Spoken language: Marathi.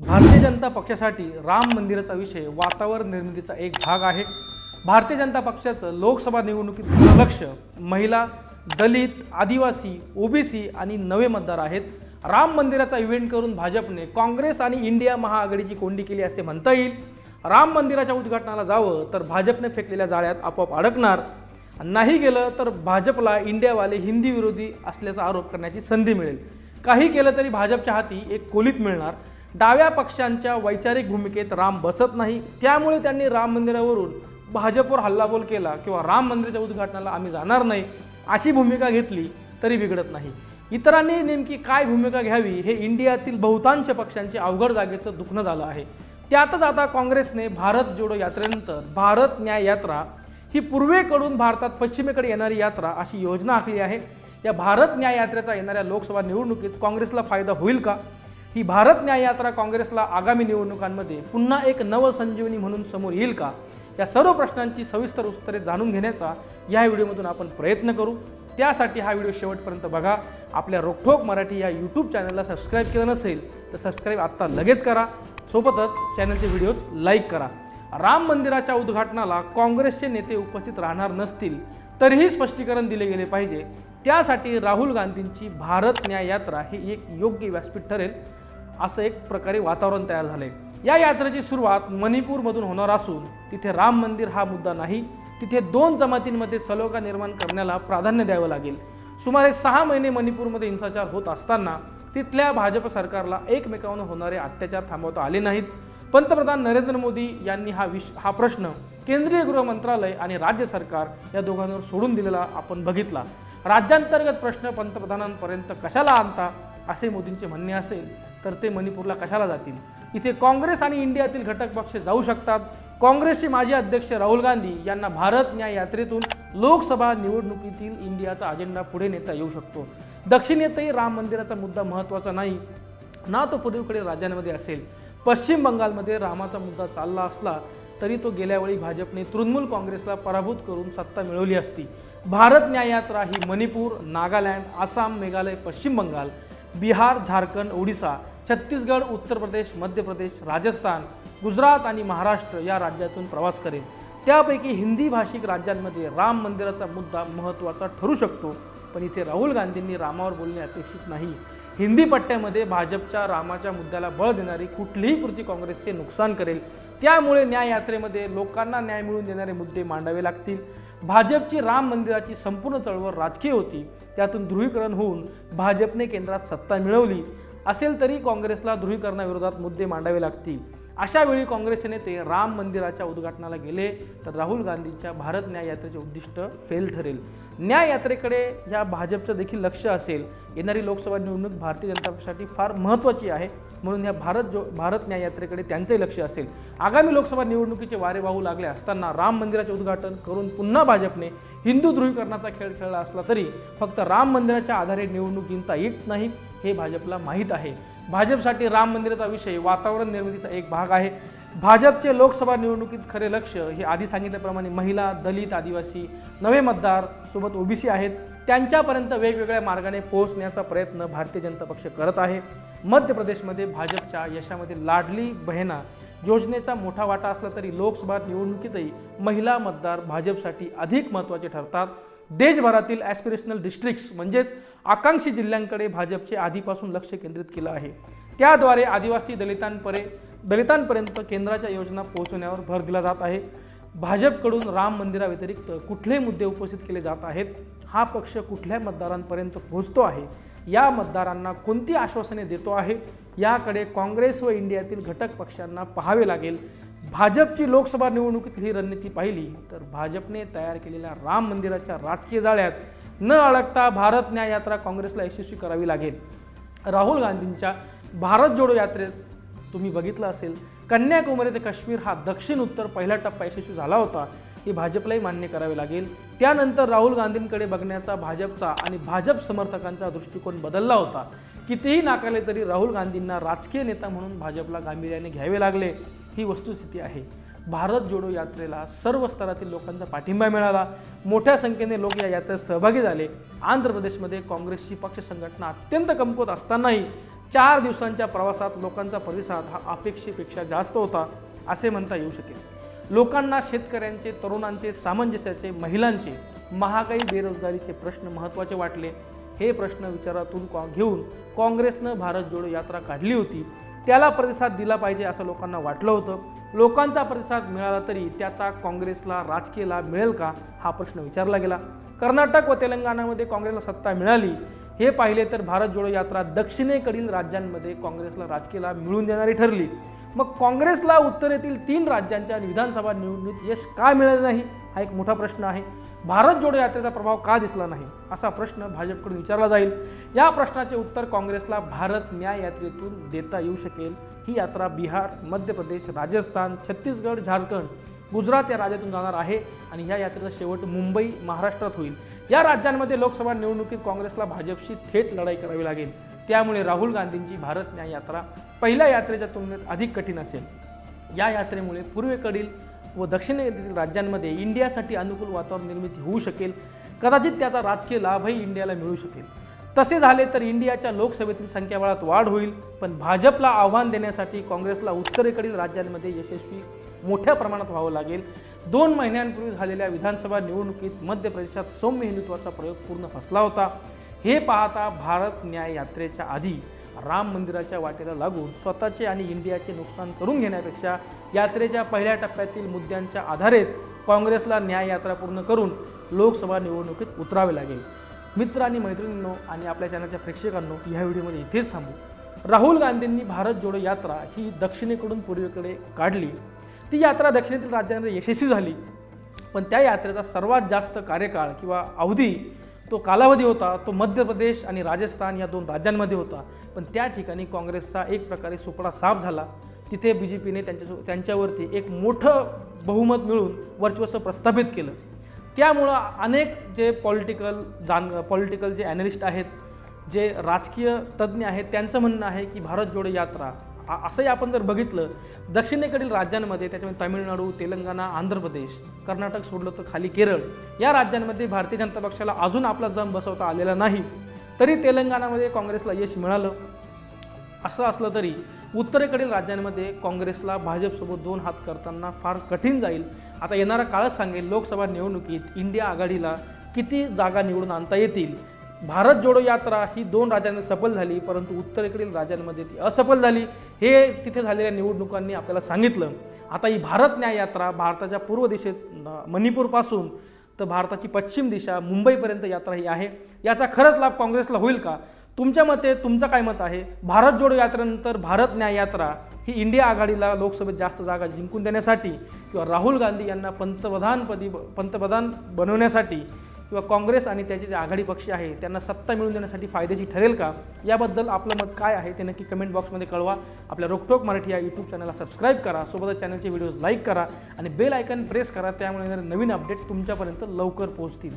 भारतीय जनता पक्षासाठी राम मंदिराचा विषय वातावरण निर्मितीचा एक भाग आहे. भारतीय जनता पक्षाचं लोकसभा निवडणुकीत लक्ष महिला दलित आदिवासी ओबीसी आणि नवे मतदार आहेत. राम मंदिराचा इव्हेंट करून भाजपने काँग्रेस आणि इंडिया महाआघाडीची कोंडी केली असे म्हणता येईल. राम मंदिराच्या उद्घाटनाला जावं तर भाजपने फेकलेल्या जाळ्यात आपोआप अडकणार. नाही गेलं तर भाजपला इंडियावाले हिंदी विरोधी असल्याचा आरोप करण्याची संधी मिळेल. काही केलं तरी भाजपच्या हाती एक कोलीत मिळणार. डाव्या पक्षांच्या वैचारिक भूमिकेत राम बसत नाही. त्यामुळे त्यांनी राम मंदिरावरून भाजपवर हल्लाबोल केला किंवा राम मंदिराच्या उद्घाटनाला आम्ही जाणार नाही अशी भूमिका घेतली तरी बिघडत नाही. इतरांनी नेमकी काय भूमिका घ्यावी हे इंडियातील बहुतांश पक्षांचे अवघड जागेचं दुखणं झालं आहे. त्यातच आता काँग्रेसने भारत जोडो यात्रेनंतर भारत न्याय यात्रा ही पूर्वेकडून भारतात पश्चिमेकडे येणारी यात्रा अशी योजना आखली आहे. या भारत न्याय यात्रेचा येणाऱ्या लोकसभा निवडणुकीत काँग्रेसला फायदा होईल का? ही भारत न्याय यात्रा काँग्रेसला आगामी निवडणुकांमध्ये पुन्हा एक नवसंजीवनी म्हणून समोर येईल का? या सर्व प्रश्नांची सविस्तर उत्तरे जाणून घेण्याचा या व्हिडिओमधून आपण प्रयत्न करू. त्यासाठी हा व्हिडिओ शेवटपर्यंत बघा. आपल्या रोखोक मराठी या यूट्यूब चॅनलला सबस्क्राईब केलं नसेल तर सबस्क्राईब आत्ता लगेच करा. सोबतच चॅनलचे व्हिडिओज लाईक करा. राम मंदिराच्या उद्घाटनाला काँग्रेसचे नेते उपस्थित राहणार नसतील तरीही स्पष्टीकरण दिले गेले पाहिजे. त्यासाठी राहुल गांधींची भारत न्याय यात्रा ही एक योग्य व्यासपीठ ठरेल. असं एक प्रकारे वातावरण तयार झालंय. या यात्रेची सुरुवात मणिपूरमधून होणार असून तिथे राम मंदिर हा मुद्दा नाही तिथे दोन जमातींमध्ये सलोखा निर्माण करण्याला प्राधान्य द्यावं लागेल. सुमारे सहा महिने मणिपूरमध्ये हिंसाचार होत असताना तिथल्या भाजप सरकारला एकमेकांवर होणारे अत्याचार थांबवता आले नाहीत. पंतप्रधान नरेंद्र मोदी यांनी हा विश हा प्रश्न केंद्रीय गृह मंत्रालय आणि राज्य सरकार या दोघांवर सोडून दिलेला आपण बघितला. राज्यांतर्गत प्रश्न पंतप्रधानांपर्यंत कशाला आणता असे मोदींचे म्हणणे असेल तर ते मणिपूरला कशाला जातील? इथे काँग्रेस आणि इंडियातील घटक पक्ष जाऊ शकतात. काँग्रेसचे माजी अध्यक्ष राहुल गांधी यांना भारत न्याय यात्रेतून लोकसभा निवडणुकीतील इंडियाचा अजेंडा पुढे नेता येऊ शकतो. दक्षिणेतही राम मंदिराचा मुद्दा महत्त्वाचा नाही. ना तो पूर्वेकडील राज्यांमध्ये असेल. पश्चिम बंगालमध्ये रामाचा मुद्दा चालला असला तरी तो गेल्यावेळी भाजपने तृणमूल काँग्रेसला पराभूत करून सत्ता मिळवली असती. भारत न्याय यात्रा ही मणिपूर नागालँड आसाम मेघालय पश्चिम बंगाल बिहार झारखंड ओडिसा छत्तीसगड उत्तर प्रदेश मध्य प्रदेश राजस्थान गुजरात आणि महाराष्ट्र या राज्यातून प्रवास करेल त्यापैकी हिंदी भाषिक राज्यांमध्ये राम मंदिराचा मुद्दा महत्त्वाचा ठरू शकतो पण इथे राहुल गांधींनी रामावर बोलणे अपेक्षित नाही. हिंदी पट्ट्यामध्ये भाजपच्या रामाच्या मुद्द्याला बळ देणारी कुठलीही कृती काँग्रेसचे नुकसान करेल. त्यामुळे न्याय यात्रेमध्ये लोकांना न्याय मिळवून देणारे मुद्दे मांडावे लागतील. भाजपची राम मंदिराची संपूर्ण चळवळ राजकीय होती. त्यातून ध्रुवीकरण होऊन भाजपने केंद्रात सत्ता मिळवली. असेल तरी काँग्रेसला ध्रुवीकरणाविरोधात मुद्दे मांडावे लागतील. अशा वेळी काँग्रेसचे नेते राम मंदिराच्या उद्घाटनाला गेले तर राहुल गांधींच्या भारत न्याय यात्रेचे उद्दिष्ट फेल ठरेल. न्याय यात्रेकडे या भाजपचं देखील लक्ष असेल. येणारी लोकसभा निवडणूक भारतीय जनता पक्षासाठी फार महत्त्वाची आहे. म्हणून या भारत जो भारत न्याय यात्रेकडे त्यांचंही लक्ष असेल. आगामी लोकसभा निवडणुकीचे वारे वाहू लागले असताना राम मंदिराचे उद्घाटन करून पुन्हा भाजपने हिंदू ध्रुवीकरणाचा खेळ खेळला असला तरी फक्त राम मंदिराच्या आधारे निवडणूक जिंकता येत नाही हे भाजपला माहीत आहे. भाजपसाठी राम मंदिराचा विषय वातावरण निर्मितीचा एक भाग आहे. भाजपचे लोकसभा निवडणुकीत खरे लक्ष हे आधी सांगितल्याप्रमाणे महिला दलित आदिवासी नवे मतदार सोबत ओबीसी आहेत. त्यांच्यापर्यंत वेगवेगळ्या मार्गाने पोहोचण्याचा प्रयत्न भारतीय जनता पक्ष करत आहे. मध्य प्रदेशमध्ये भाजपच्या यशामध्ये लाडली बहेना योजनेचा मोठा वाटा असला तरी लोकसभा निवडणुकीतही महिला मतदार भाजपसाठी अधिक महत्त्वाचे ठरतात. देशभरातील ॲस्पिरेशनल डिस्ट्रिक्ट्स म्हणजेच आकांक्षी जिल्ह्यांकडे भाजपचे आधीपासून लक्ष केंद्रित केलं आहे. त्याद्वारे आदिवासी दलितांपरे दलितांपर्यंत केंद्राच्या योजना पोहोचवण्यावर भर दिला जात आहे. भाजपकडून राम मंदिराव्यतिरिक्त कुठले मुद्दे उपस्थित केले जात आहेत? हा पक्ष कुठल्या मतदारांपर्यंत पोहोचतो आहे? या मतदारांना कोणती आश्वासने देतो आहे? याकडे काँग्रेस व इंडियातील घटक पक्षांना पाहावे लागेल. भाजपची लोकसभा निवडणुकीत ही रणनीती पाहिली तर भाजपने तयार केलेल्या राम मंदिराच्या राजकीय जाळ्यात न अडकता भारत न्याय यात्रा काँग्रेसला यशस्वी करावी लागेल. राहुल गांधींच्या भारत जोडो यात्रेत तुम्ही बघितलं असेल कन्याकुमारी ते काश्मीर हा दक्षिण उत्तर पहिला टप्पा यशस्वी झाला होता हे भाजपलाही मान्य करावे लागेल. त्यानंतर राहुल गांधींकडे बघण्याचा भाजपचा आणि भाजप समर्थकांचा दृष्टिकोन बदलला होता. कितीही नाकारले तरी राहुल गांधींना राजकीय नेता म्हणून भाजपला गांभीर्याने घ्यावे लागले. ही वस्तुस्थिती आहे. भारत जोडो यात्रेला सर्व स्तरातील लोकांचा पाठिंबा मिळाला. मोठ्या संख्येने लोक या यात्रेत सहभागी झाले. आंध्र प्रदेशमध्ये काँग्रेसची पक्ष संघटना अत्यंत कमकुवत असतानाही चार दिवसांच्या प्रवासात लोकांचा प्रतिसाद हा अपेक्षेपेक्षा जास्त होता असे म्हणता येऊ शकेल. लोकांना शेतकऱ्यांचे तरुणांचे सामंजस्याचे महिलांचे महागाई बेरोजगारीचे प्रश्न महत्त्वाचे वाटले. हे प्रश्न विचारातून कॉ घेऊन काँग्रेसनं भारत जोडो यात्रा काढली होती. त्याला प्रतिसाद दिला पाहिजे असं लोकांना वाटलं होतं. लोकांचा प्रतिसाद मिळाला तरी त्याचा काँग्रेसला राजकीय लाभ मिळेल का हा प्रश्न विचारला गेला. कर्नाटक व तेलंगणामध्ये काँग्रेसला सत्ता मिळाली. हे पाहिले तर भारत जोडो यात्रा दक्षिणेकडील राज्यांमध्ये काँग्रेसला राजकीय लाभ मिळवून देणारी ठरली. मग काँग्रेसला उत्तरेतील तीन राज्यांच्या विधानसभा निवडणुकीत यश का मिळालं नाही? हा एक मोठा प्रश्न आहे. भारत जोडो यात्रेचा प्रभाव का दिसला नाही? असा प्रश्न भाजपकडून विचारला जाईल. या प्रश्नाचे उत्तर काँग्रेसला भारत न्याय यात्रेतून देता येऊ शकेल. ही यात्रा बिहार मध्य प्रदेश राजस्थान छत्तीसगड झारखंड गुजरात या राज्यातून जाणार आहे आणि या यात्रेचा शेवट मुंबई महाराष्ट्रात होईल. या राज्यांमध्ये लोकसभा निवडणुकीत काँग्रेसला भाजपशी थेट लढाई करावी लागेल. त्यामुळे राहुल गांधींची भारत न्याय यात्रा पहिल्या यात्रेच्या तुलनेत अधिक कठीण असेल. या यात्रेमुळे पूर्वेकडील व दक्षिणेतील राज्यांमध्ये इंडियासाठी अनुकूल वातावरण निर्मिती होऊ शकेल. कदाचित त्याचा राजकीय लाभही इंडियाला मिळू शकेल. तसे झाले तर इंडियाच्या लोकसभेतील संख्याबळात वाढ होईल पण भाजपला आव्हान देण्यासाठी काँग्रेसला उत्तरेकडील राज्यांमध्ये यशस्वी मोठ्या प्रमाणात व्हावं लागेल. दोन महिन्यांपूर्वी झालेल्या विधानसभा निवडणुकीत मध्य प्रदेशात सौम्य हिंदुत्वाचा प्रयोग पूर्ण फसला होता. हे पाहता भारत न्याय यात्रेच्या आधी राम मंदिराच्या वाटेला लागून स्वतःचे आणि इंडियाचे नुकसान करून घेण्यापेक्षा यात्रेच्या पहिल्या टप्प्यातील मुद्द्यांच्या आधारेत काँग्रेसला न्याय यात्रा पूर्ण करून लोकसभा निवडणुकीत उतरावे लागेल. मित्र आणि मैत्रिणींनो आणि आपल्या चॅनलच्या प्रेक्षकांनो ह्या व्हिडिओमध्ये इथेच थांबू. राहुल गांधींनी भारत जोडो यात्रा ही दक्षिणेकडून पूर्वेकडे काढली. ती यात्रा दक्षिणेतील राज्यांमध्ये यशस्वी झाली. पण त्या यात्रेचा सर्वात जास्त कार्यकाळ किंवा अवधी तो कालावधी होता तो मध्य प्रदेश आणि राजस्थान या दोन राज्यांमध्ये होता. पण त्या ठिकाणी काँग्रेसचा एक प्रकारे सुपडा साफ झाला. तिथे बी जे पीने त्यांच्या त्यांच्यावरती एक मोठं बहुमत मिळून वर्चस्व प्रस्थापित केलं. त्यामुळं अनेक जे पॉलिटिकल जाण पॉलिटिकल जे ॲनलिस्ट आहेत जे राजकीय तज्ज्ञ आहेत त्यांचं म्हणणं आहे की भारत जोडो यात्रा असंही आपण जर बघितलं दक्षिणेकडील राज्यांमध्ये त्याच्यामध्ये तामिळनाडू तेलंगणा आंध्र प्रदेश कर्नाटक सोडलं तर खाली केरळ या राज्यांमध्ये भारतीय जनता पक्षाला अजून आपला जम बसवता आलेला नाही. तरी तेलंगणामध्ये काँग्रेसला यश मिळालं. असं असलं तरी उत्तरेकडील राज्यांमध्ये काँग्रेसला भाजपसोबत दोन हात करताना फार कठीण जाईल. आता येणारा काळच सांगेल लोकसभा निवडणुकीत इंडिया आघाडीला किती जागा निवडून आणता येतील? भारत जोडो यात्रा ही दोन राजांना सफल झाली परंतु उत्तरेकडील राज्यांमध्ये ती असफल झाली. हे तिथे झालेल्या निवडणुकांनी आपल्याला सांगितलं. आता ही भारत न्याय यात्रा भारताच्या पूर्व दिशेत मणिपूरपासून तर भारताची पश्चिम दिशा मुंबईपर्यंत यात्रा ही आहे. याचा खरंच लाभ काँग्रेसला होईल का? तुमच्या मते तुमचं काय मत आहे? भारत जोडो यात्रेनंतर भारत न्याय यात्रा ही इंडिया आघाडीला लोकसभेत जास्त जागा जिंकून देण्यासाठी किंवा राहुल गांधी यांना पंतप्रधानपदी पंतप्रधान बनवण्यासाठी किंवा काँग्रेस आणि त्याचे जे आघाडी पक्ष आहे त्यांना सत्ता मिळवून देण्यासाठी फायद्याची ठरेल का? याबद्दल आपलं मत काय आहे ते नक्की कमेंट बॉक्समध्ये कळवा. आपल्या रोकटोक मराठी या यूट्यूब चॅनलला सबस्क्राईब करा. सोबतच चॅनलचे व्हिडिओज लाईक करा. आणि बेल आयकन प्रेस करा. त्यामुळे येणारे नवीन अपडेट तुमच्यापर्यंत लवकर पोहोचतील.